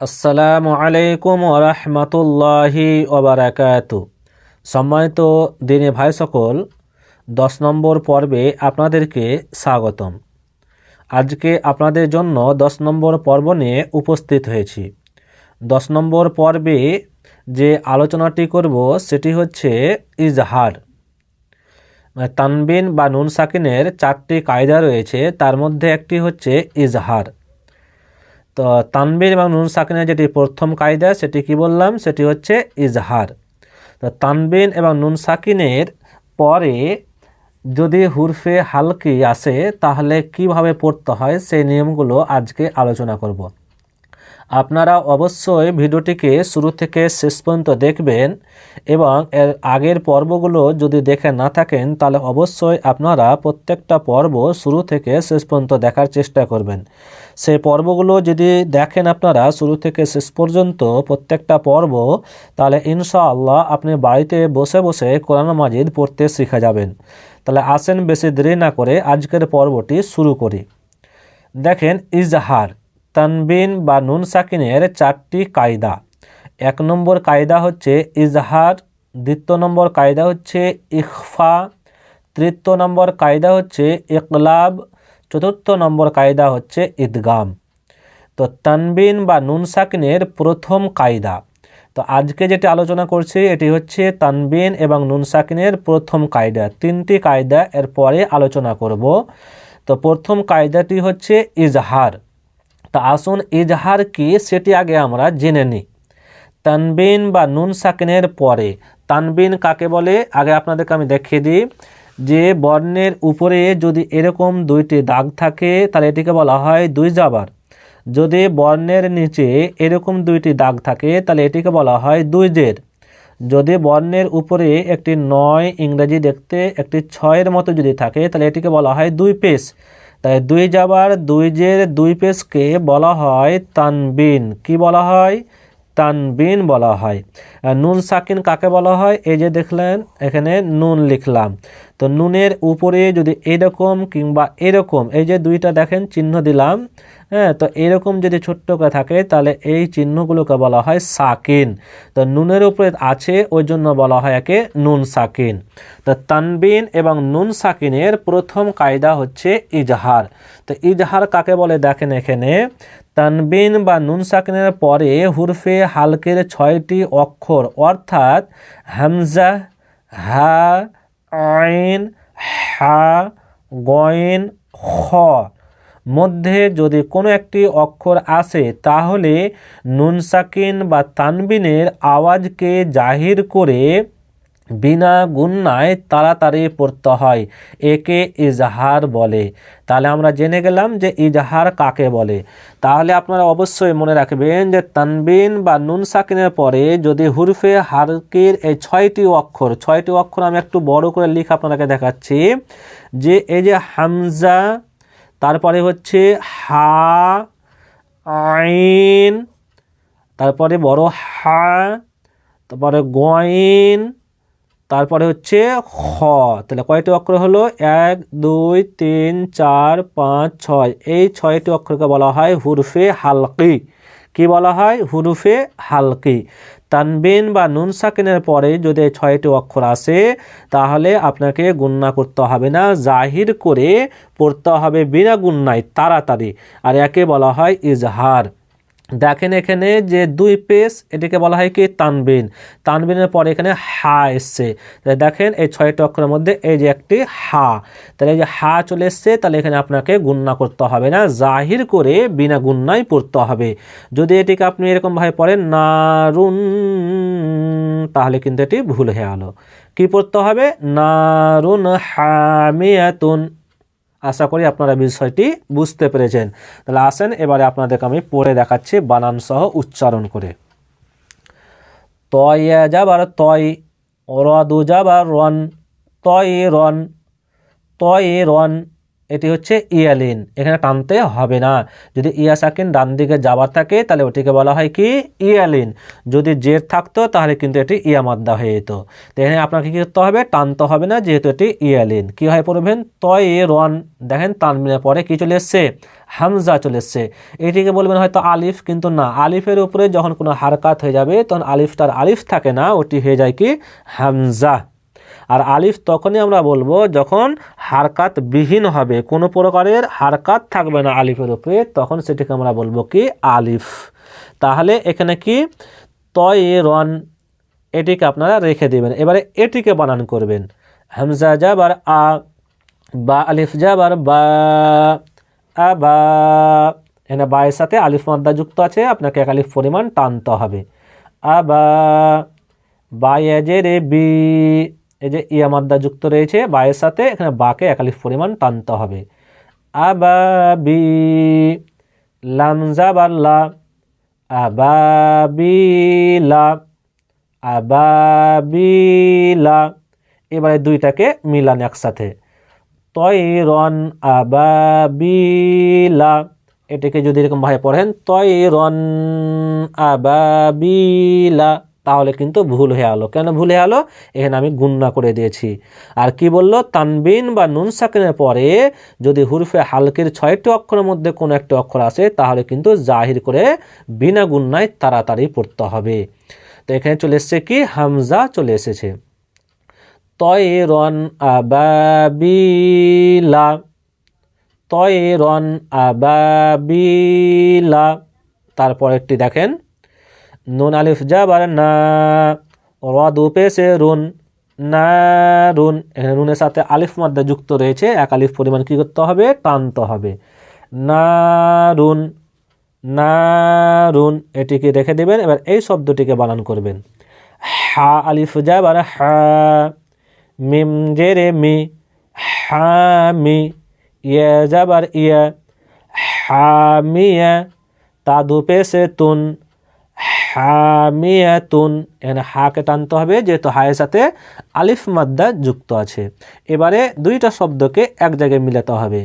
আসসালামু আলাইকুম রহমতুল্লাহি ওবরাকাতু সম্মানিত দিনে ভাই সকল, দশ নম্বর পর্বে আপনাদেরকে স্বাগতম। আজকে আপনাদের জন্য দশ নম্বর পর্ব নিয়ে উপস্থিত হয়েছি। দশ নম্বর পর্বে যে আলোচনাটি করব সেটি হচ্ছে ইজহার। তানবিন বা নুন সাকিনের চারটি কায়দা রয়েছে, তার মধ্যে একটি হচ্ছে ইজহার। তো তানবির এবং নুন সাকিনের যেটি প্রথম কায়দা, সেটি কি বললাম? সেটি হচ্ছে ইজহার। তো তানবিন এবং নুন সাকিনের পরে যদি হুরফে হালকি আসে, তাহলে কীভাবে পড়তে হয়? সেই নিয়মগুলো আজকে আলোচনা করব। আপনারা অবশ্যই ভিডিওটিকে শুরু থেকে শেষ পর্যন্ত দেখবেন এবং এর আগের পর্বগুলো যদি দেখে না থাকেন, তাহলে অবশ্যই আপনারা প্রত্যেকটা পর্ব শুরু থেকে শেষ পর্যন্ত দেখার চেষ্টা করবেন। সেই পর্বগুলো যদি দেখেন আপনারা, শুরু থেকে শেষ পর্যন্ত প্রত্যেকটা পর্ব, তাহলে ইনশাআল্লাহ আপনি বাড়িতে বসে বসে কোরআন মাজিদ পড়তে শিখে যাবেন। তাহলে আসেন বেশি দেরি না করে আজকের পর্বটি শুরু করি। দেখেন, ইজহার, তানবিন বা নুন সাকিনের চারটি কায়দা। এক নম্বর কায়দা হচ্ছে ইজহার, দ্বিতীয় নম্বর কায়দা হচ্ছে ইখফা, তৃতীয় নম্বর কায়দা হচ্ছে ইকলাব চতুর্থ নম্বর কায়দা হচ্ছে ঈদগাম। তো তানবিন বা নুন সাকিনের প্রথম কায়দা। তো আজকে যেটি আলোচনা করছি, এটি হচ্ছে তানবিন এবং নুন সাকিনের প্রথম কায়দা। তিনটি কায়দা এর পরে আলোচনা করব। তো প্রথম কায়দাটি হচ্ছে ইজহার। তা আসুন ইজহার কি, সেটি আগে আমরা জেনে নিই। তানবিন বা নুন সাকিনের পরে। তানবিন কাকে বলে? আগে আপনাদেরকে আমি দেখিয়ে দিই। যে বর্ণের উপরে যদি এরকম দুইটি দাগ থাকে, তাহলে এটিকে বলা হয় দুই জাবার যদি বর্ণের নিচে এরকম দুইটি দাগ থাকে, তাহলে এটিকে বলা হয় দুই জের যদি বর্ণের উপরে একটি নয় ইংরেজি দেখতে একটি ছয়ের মতো যদি থাকে, তাহলে এটিকে বলা হয় দুই পেস। তাই দুই যাবার দুই জের দুই পেসকে বলা হয় তানবিন। কি বলা হয়? তানবিন বলা হয়। নুন সাকিন কাকে বলা হয়? এই যে দেখলেন, এখানে নুন লিখলাম। তো নুনের উপরে যদি এরকম কিংবা এরকম, এই যে দুইটা দেখেন, চিহ্ন দিলাম হ্যাঁ তো এরকম যদি ছোট্ট করে থাকে, তাহলে এই চিহ্নগুলোকে বলা হয় সাকিন। তো নুনের উপরে আছে, ওই জন্য বলা হয় একে নুন সাকিন। তো তানবিন এবং নুন সাকিনের প্রথম কায়দা হচ্ছে ইজহার। তো ইজহার কাকে বলে? দেখেন এখানে। তানবিন বা নুন সাকিনের পরে হুরফে হালকের ছয়টি অক্ষর, অর্থাৎ হামজা, হা, আইন, হা, গয়েন, খ। মধ্যে যদি কোনো একটি অক্ষর আসে, তাহলে নুন সাকিন বা তানবিনের আওয়াজকে জাহির করে বিনা গুন্নায় তাড়াতাড়ি পড়তে হয়। একে ইজহার বলে। তাহলে আমরা জেনে গেলাম যে ইজহার কাকে বলে। তাহলে আপনারা অবশ্যই মনে রাখবেন যে তানবিন বা নুন সাকিনের পরে যদি হুরফে হারকির এই ছয়টি অক্ষর ছয়টি অক্ষর আমি একটু বড় করে লিখ আপনাকে দেখাচ্ছি। যে এই যে হামজা, তারপরে হচ্ছে হা, আইন, তারপরে বড় হা, তারপরে গয়েন তারপরে হচ্ছে খ। তাহলে কয়টি অক্ষর হলো? এক, দুই, তিন, চার, পাঁচ, ছয়। এই ছয়টি অক্ষরকে বলা হয় হুরফে হালকি। কি বলা হয়? হুরুফে হালকি। তানবিন বা নুন সাকিনের পরে যদি ছয়টি অক্ষর আসে, তাহলে আপনাকে গুন্না করতে হবে না, জাহির করে পড়তে হবে বিনা গুন্নায় তাড়াতাড়ি। আর একে বলা হয় ইজহার। দেখেন এখানে যে দুই পেস এটিকে বলা হয় কি? তানবিন। তানবিনের পরে এখানে হা এসছে। তাহলে দেখেন এই ছয়টি অক্ষরের মধ্যে এই যে একটি হা। তাহলে এই যে হা চলে এসছে, তাহলে এখানে আপনাকে গুন্না করতে হবে না। জাহির করে বিনা গুন্নায় পড়তে হবে। যদি এটিকে আপনি এরকমভাবে পড়েন নারুন তাহলে কিন্তু এটি ভুল হয়ে গেল কি পড়তে হবে? নারুন হামিয়াতুন। আশা করি আপনারা বিষয়টি বুঝতে পেরেছেন। তাহলে আসেন, এবারে আপনাদেরকে আমি পড়ে দেখাচ্ছি বানান সহ উচ্চারণ করে। তয় যাবার তয় রদু যাবার রন, তয় রন তয় রন এটি হচ্ছে ইয়ালিন। এখানে টানতে হবে না। যদি ইয়া সাকিন ডান দিকে যাবার থাকে, তাহলে ওটিকে বলা হয় কি? ইয়ালিন। যদি জের থাকতো, তাহলে কিন্তু এটি ইয়া মাদ্দা হয়ে যেত। তো এখানে আপনাকে কী করতে হবে? টানতে হবে না, যেহেতু এটি ইয়ালিন। কী হয় পড়বেন? তয় এ রন দেখেন তানবিনের পরে কি চলে এসছে? হামজা চলে এসছে। এটিকে বলবেন হয়তো আলিফ, কিন্তু না। আলিফের উপরে যখন কোনো হারকাত হয়ে যাবে, তখন আলিফটার আলিফ থাকে না, ওটি হয়ে যায় কি? হামজা। আর আলিফ তখনই আমরা বলব যখন হারকাত বিহীন হবে, কোনো প্রকারের হারকাত থাকবে না আলিফের উপরে, তখন সেটিকে আমরা বলব কি? আলিফ। তাহলে এখানে কি? তয় রন, এটিকে আপনারা রেখে দেবেন। এবারে এটিকে বানান করবেন। হামজা যাবার আ, বা আলিফ যাবার বা, আ, বা। এখানে বায়ের সাথে আলিফ মাদ্দা যুক্ত আছে, আপনাকে এক আলিফ পরিমাণ টানতে হবে। আ, বা। বায়ে রে, বি। এই যে ইয়া মাদ্দা যুক্ত রয়েছে, বায়ের সাথে এখানে বাকে একালিফ পরিমাণ টানতে হবে। আবাবি লামজাবাল্লা আবাবিলা আবাবিলা এবারে দুইটাকে মিলান একসাথে। তৈরন আবাবিলা এটাকে যদি এরকম ভাবে পড়েন, তৈরন আবাবিলা তাহলে কিন্তু ভুল হয়ে আলো। কেন ভুল হয়ে আলো? এখানে আমি গুন্না করে দিয়েছি। আর কি বলল? তানবিন বা নুন সাকিনের পরে যদি হুরফে হালকের ছয়টি অক্ষরের মধ্যে কোনো একটি অক্ষর আসে, তাহলে কিন্তু জাহির করে বিনা গুন্নায় তাড়াতাড়ি পড়তে হবে। তো এখানে চলে এসছে কি? হামজা চলে এসেছে। তয়রন আবাবিলা। তয়রন আবাবিলা। তারপর একটি দেখেন। নুন আলিফ যাবার না রদ উপেসে রুন না রুন এখানে রুনের সাথে আলিফ মাদ্দা যুক্ত রয়েছে এক আলিফ পরিমাণ কী করতে হবে টানতে হবে না রুন না রুন এটিকে রেখে দেবেন এবার এই শব্দটিকে বানান করবেন হা আলিফ যাবার হা মিম জেরে মি হা মি ইয়ে যাবার ইয়া হামিয়া তাদু পেসে তুন হামিয়াতুন, এখানে হাকে টানতে হবে, যেহেতু হায়ের সাথে আলিফ মাদ্দা যুক্ত আছে। এবারে দুইটা শব্দকে এক জায়গায় মিলাতে হবে।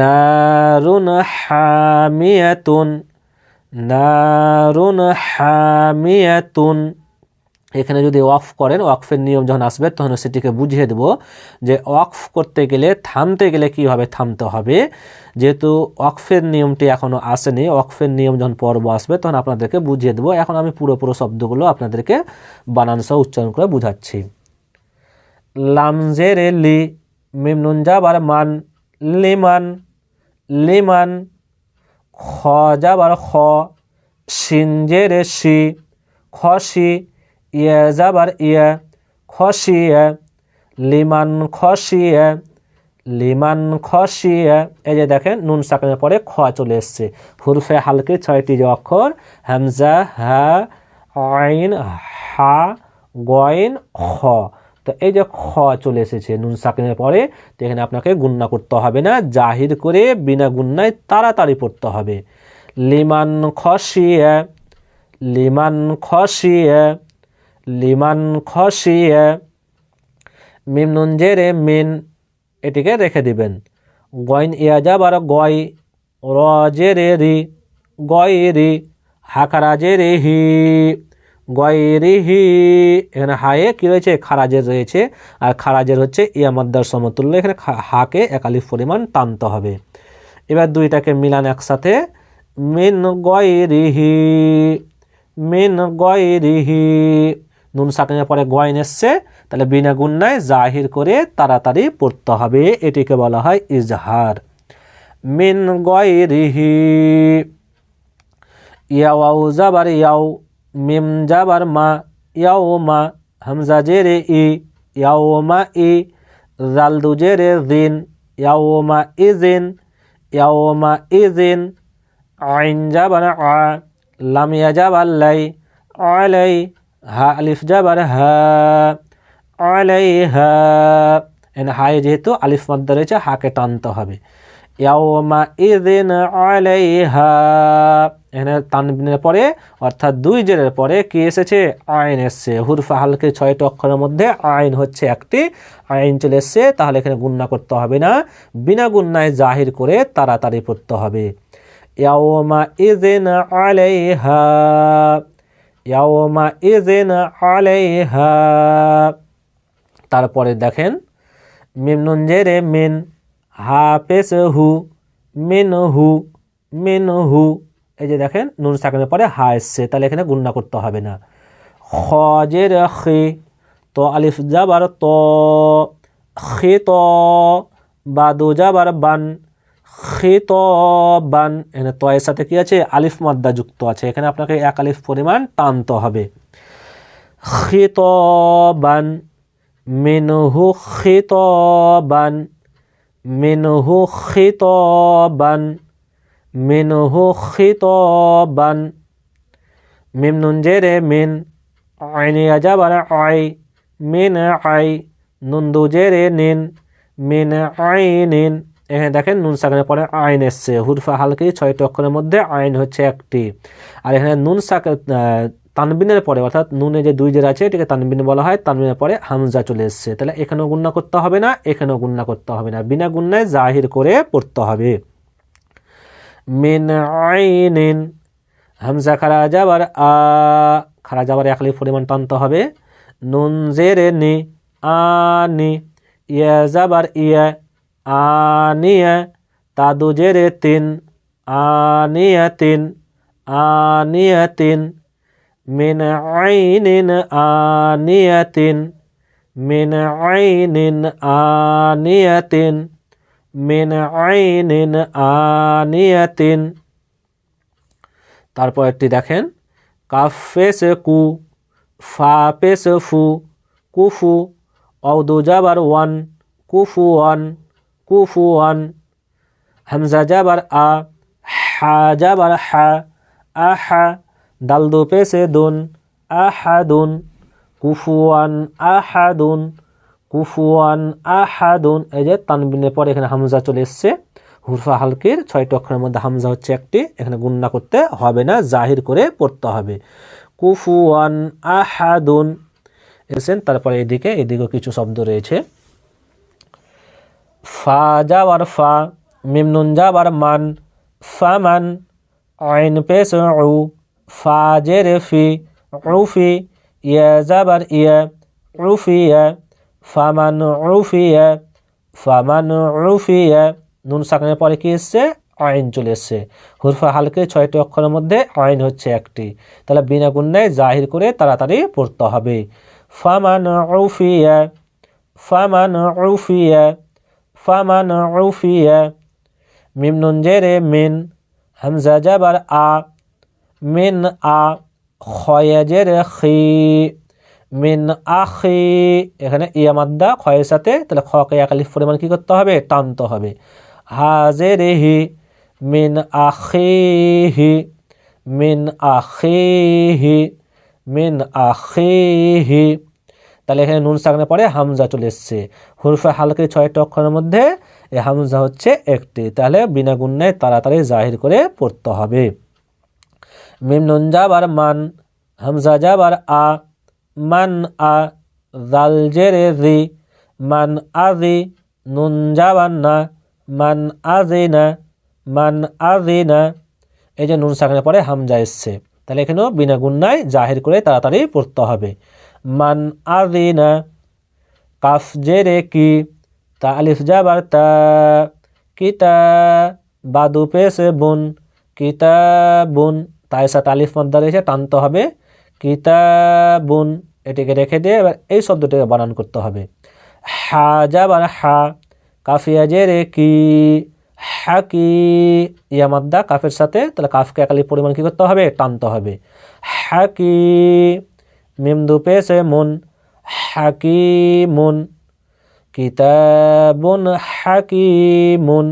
নারুন হামিয়াতুন নারুন হামিয়াতুন। এখানে যদি ওয়াকফ করেন, ওয়াকফের নিয়ম যখন আসবে, তখন সেটিকে বুঝিয়ে দেব যে ওয়াকফ করতে গেলে, থামতে গেলে কীভাবে থামতে হবে। যেহেতু ওয়াকফের নিয়মটি এখনও আসেনি, ওয়াকফের নিয়ম যখন পর্ব আসবে, তখন আপনাদেরকে বুঝিয়ে দেবো। এখন আমি পুরো পুরো শব্দগুলো আপনাদেরকে বানান সহ উচ্চারণ করে বুঝাচ্ছি। লামজের লি মিমনুন যাবার মান, লিমান লিমান, খ যাবার খ সিনজের শি খসি ইয়ে যাবার ইয়ে খসিয়ে লিমান খসিয়ে লিমান খসিয়ে এই যে দেখেন, নুন সাকানের পরে খ চলে এসছে। হুরফে হালকে ছয়টি যে অক্ষর, হামজা, হা, আইন, হা, গয়েন, খ। তো এই যে খ চলে এসেছে নুন সাকিনের পরে, তো এখানে আপনাকে গুন্না করতে হবে না, জাহির করে বিনা গুন্নায় তাড়াতাড়ি পড়তে হবে। লিমান খসিয়ে লিমান খসিয়ে লিমান খসিয়ে মিম নুন জেরে মিন এটিকে রেখে দিবেন। গয়ন ইয়াজাবার গয়, র জেরে রি, গয় রি হাকারা জেরে হি, গয় রি হি। এখানে হায়ে কী রয়েছে? খারাজের রয়েছে। আর খারাজের হচ্ছে ইয়ামাদ্দার সমতুল্য। এখানে হাকে একালি পরিমাণ টানতে হবে। এবার দুইটাকে মিলান একসাথে। মিন গয় রিহি মিন গয় রিহি নুন সাকিনের পরে গয়ন এসছে তাহলে বিনা গুন্নায় জাহির করে তাড়াতাড়ি পড়তে হবে। এটিকে বলা হয় ইজহার। মিন গয়রিহি, ইয়াও যাবার ইয়াও, মিম যাবার মা, ইয়াও মা, হামজা জেরে ই, ইয়াও মা ই জাল দু জেরে দিন ইয়াও মা ইজিন ইয়াও মা ইজিন আইন যাবার আ, লামিয়া যাবার লাই আলাই হা আলিফ যাবার হা আলাইহা। এখানে হায়ে যেহেতু আলিফ মাদ্দা রয়েছে, হাকে টানতে হবে। ইয়াওমা ইদিন আলাইহা। এখানে তানবিনের পরে, অর্থাৎ দুই জেরের পরে কি এসেছে? আইন এসছে। হুরফা হালকে ছয়টি অক্ষরের মধ্যে আইন হচ্ছে একটি। আইন চলে এসছে, তাহলে এখানে গুন্না করতে হবে না। বিনা গুন্নায় জাহির করে তাড়াতাড়ি পড়তে হবে। ইয়াওমা ইদিন আলাইহা। ইয়াওমা ইদিন আলাইহা। তারপরে দেখেন, মিম নুন জেরে মিন হা পেশ হু মিন হু মিন হু এই যে দেখেন, নুন সাকানের পরে হা এসছে, তাহলে এখানে গুন্না করতে হবে না। খজের খে তো আলিফ যাবার ত, খে ত বা যাবার বান খে ত বান এখানে ত এর সাথে কি আছে? আলিফ মাদ্দা যুক্ত আছে। এখানে আপনাকে এক আলিফ পরিমাণ টানতে হবে। খে ত বান মিনহু খিতবান। মেনহু খিতবান। মিনহু খিতবান। মিম নুন জেরে মিন। আইনি আজাবার আই। Mean I. নুন দু জেরে নিন। মিন আই নিন। এখানে দেখেন নুন সাকানের পরে আইন এসছে। হুরফা হালকি ছয়টি অক্ষরের মধ্যে আইন হচ্ছে একটি। আর এখানে নুন সাকা তানবিনের পরে, অর্থাৎ নুনে যে দুই জের আছে, এটাকে তানবিন বলা হয়, তানবিনের পরে হামজা চলে এসছে। তাহলে এখানেও গুন্না করতে হবে না, এখানেও গুন্না করতে হবে না। বিনা গুন্নায় জাহির করে পড়তে হবে। মিন আইনিন, হামজা খারা যাবার আ, খারা যাবার একলি পরিমাণ টানতে হবে। নুন জেরে নি আনি ইয়া যাবার ইয়া আনিয়া তাদুজের তিন, আনিয়া তিন আনিয়া তিন। মিন আইনিন আনিয়া তিন, মিন আইনিন আনিয়া তিন। মিন আইনিন আনিয়া তিন। তারপর একটি দেখেন কাফেস কু ফাপেস ফু কুফু অদুজাবার ওয়ান, কুফু ওয়ান। কুফু ওয়ান হামজা যাবার আ, হা যাবার হা আহা দাল দু পেসে দুন আহাদুন কুফুয়ান আহাদুন কুফুয়ান আহাদুন এই যে তানবিনের পরে এখানে হামজা চলে এসছে। হুরফা হালকির ছয়টি অক্ষরের মধ্যে হামজা হচ্ছে একটি। এখানে গুন্না করতে হবে না, জাহির করে পড়তে হবে। কুফুয়ান আহাদুন এসেন তারপরে এদিকে, এদিকেও কিছু শব্দ রয়েছে। ফা যাওয়ার ফা মিমনুন যাবার মান ফামান আইন পেশ উ ফাজের ফি উফি ইয়া যাবার ইয়া উফিয়া ফামান উফিয়া ফামান উফিয়া নুন সাকানের পরে কি এসছে? আইন চলে এসছে। হুরফা হালকে ছয়টি অক্ষরের মধ্যে আইন হচ্ছে একটি। তাহলে বিনা গুন্নায় জাহির করে তাড়াতাড়ি পড়তে হবে। ফামান উফিয়া ফামান উফিয়া ফামান উফিয়া মিম নুন জেরে মিন হামজা যাবার আ মিন আ খয়াজের খি মিন আখি এখানে ইয়ামাদ্দা খয়ের সাথে তাহলে খকে একালিফ পরিমাণ কী করতে হবে? টানতে হবে। হাজের হি মিন আখিহি মিন আখিহি মিন আখিহি। তাহলে এখানে নুন সাগনের পরে হামজা চলে এসছে। হুরফে হালকে ছয়টা অক্ষরের মধ্যে এই হামজা হচ্ছে একটি। তাহলে বিনা গুণ্যে তাড়াতাড়ি জাহির করে পড়তে হবে। মিম নুন যাবার মান, হামজা যাবার আ, মান আ জাল জেরে রি মান আ আজি নুন যাবার না, মান আ আজি না, মান আ আজি না। এই যে নুন সাকানের পরে হামজা এসছে। তাহলে এখানেও বিনা গুন্নায় জাহির করে তাড়াতাড়ি পড়তে হবে। মান আজি না কাফ জেরে কি? তা আলিফ যাবার তা। কিতা বাদু পেশে বুন, কিতাবুন। তাই সাথে আলিফ মদ্দা রয়েছে, টানতে হবে। কিতাবুন, এটিকে রেখে দিয়ে এবার এই শব্দটিকে বানান করতে হবে। হা যাবার হা, কাফিয়া জেরে কি? হাকি ইয়া মাদ্দা কাফের সাথে, তাহলে কাফকে একালি পরিমাণ কী করতে হবে? টানতে হবে। হাকি মিমদু পেশে মুন, হাকিমুন, কিতাবুন হাকিমুন।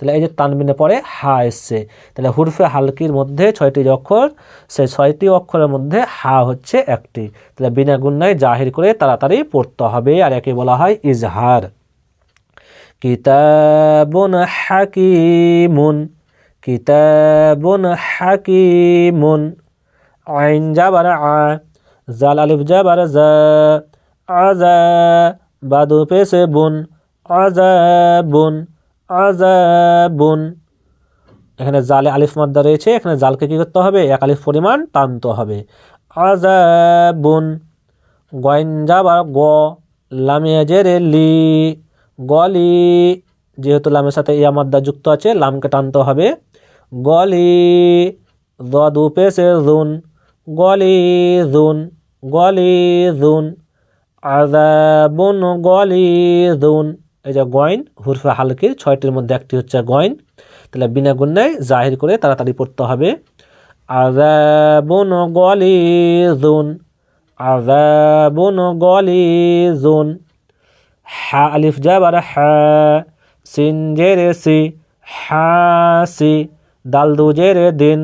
তাহলে এই যে তানবিনে পরে হা এসছে। তাহলে হুরফে হালকির মধ্যে ছয়টি অক্ষর সেই ছয়টি অক্ষরের মধ্যে হা হচ্ছে একটি। তাহলে বিনা গুন্নায় জাহির করে তাড়াতাড়ি পড়তে হবে, আর একে বলা হয় ইজহার। কিতাবুন হাকিমুন কিতাবুন হাকিমুন। আইন যাবার আ জাল আলিফ জা আজা বাদু পেশে বুন আজাবুন আজাবুন এখানে জালে আলিফ মাদ্দা রয়েছে, এখানে জালকে কী করতে হবে? এক আলিফ পরিমাণ টানতে হবে। আজাবুন গয়েন যাবার গ লামিয়া জেরে লি। গলি যেহেতু লামের সাথে ইয়া মাদ্দা যুক্ত আছে, লামকে টানতে হবে। গলি দু পেশে জুন। গলি জুন। গলি জুন আজাবুন গলি জুন এই যে গয়েন হুরফে হালকির ছয়টির মধ্যে একটি হচ্ছে গয়েন তাহলে বিনা গুন্নায় জাহির করে তাড়াতাড়ি পড়তে হবে। আজাবুন গলি জুন আজাবুন গলি জুন হা আলিফ যাবার হা, সিন জেরে সি হাসি দাল দু জেরে দিন।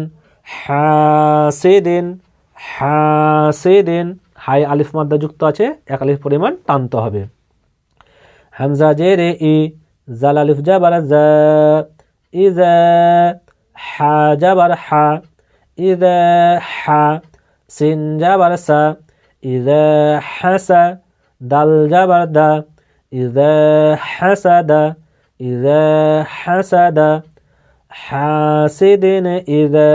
হাসিদিন হাই আলিফ মাদ্দা যুক্ত আছে, এক আলিফ পরিমাণ টানতে হবে। হামজা জে রে ই, জাল আলিফ জা ইজা হা যাবার হা, ইজা হা সিন যাবার সা, ইজা হাসা দাল যাবার দা, ইজা হাসাদা ইজা হাসাদা হাসিদিন ইজা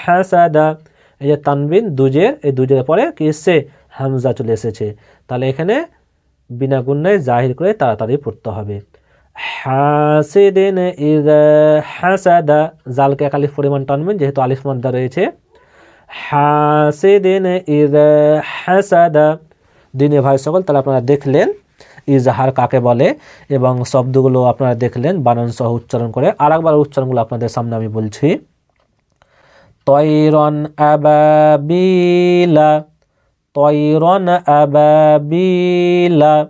হাসাদা এই যে তানবিন দুজের, এই দুজের পরে কি এসছে? হামজা চলে এসেছে। তাহলে এখানে বিনা গুন্নায় জাহির করে তাড়াতাড়ি পড়তে হবে। হাসিদিন ইজা হাসাদা জালকে এক আলিফ পরিমাণ টানবেন যেহেতু আলিফ মাদ্দা রয়েছে। হাসিদিন ইজা হাসাদা, দিনে ভাই সকল, তাহলে আপনারা দেখলেন ইজাহার কাকে বলে এবং শব্দগুলো আপনারা দেখলেন বানান সহ উচ্চারণ করে। আর একবার উচ্চারণগুলো আপনাদের সামনে আমি বলছি। طيرا أبابيلا طيرا أبابيلا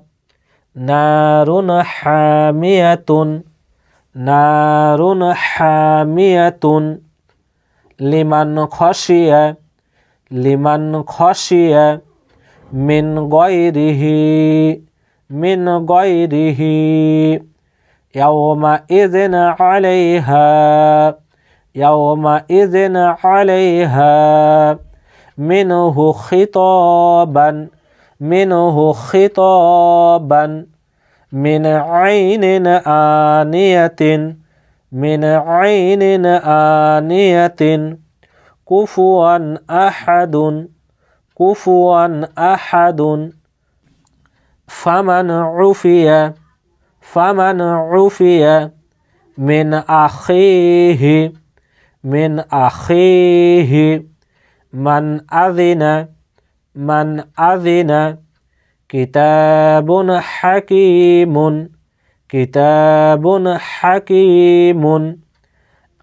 نار حامية نار حامية لمن خشي لمن خشي من غيره من غيره يومئذ عليها يومئذ عليها. منه خطابا منه خطابا. من عين آنية من عين آنية. كفوا أحد كفوا أحد. فمن عفي فمن عفي من أخيه. من أخيه. من أذن من أذن. كتاب حكيم كتاب حكيم.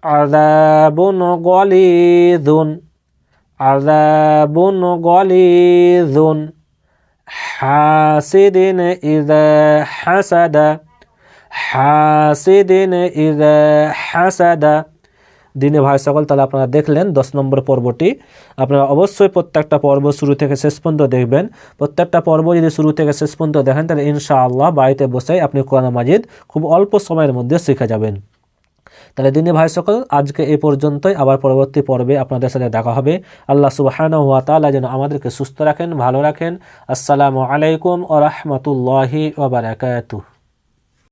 عذاب غليظ عذاب غليظ. حاسد إذا حسد حاسد إذا حسد. দিনে ভাই সকল, তাহলে আপনারা দেখলেন দশ নম্বর পর্বটি। আপনারা অবশ্যই প্রত্যেকটা পর্ব শুরু থেকে শেষ পর্যন্ত দেখবেন। প্রত্যেকটা পর্ব যদি শুরু থেকে শেষ পর্যন্ত দেখেন, তাহলে ইনশাআল্লাহ বাড়িতে বসে আপনি কোরআন মাজিদ খুব অল্প সময়ের মধ্যে শিখে যাবেন। তাহলে দিনে ভাই সকল, আজকে এ পর্যন্তই। আবার পরবর্তী পর্বে আপনাদের সাথে দেখা হবে। আল্লাহ সুবাহান হুয়া তালা যেন আমাদেরকে সুস্থ রাখেন, ভালো রাখেন। আসসালামু আলাইকুম ও রহমতুল্লাহি ওবরাকাতুহ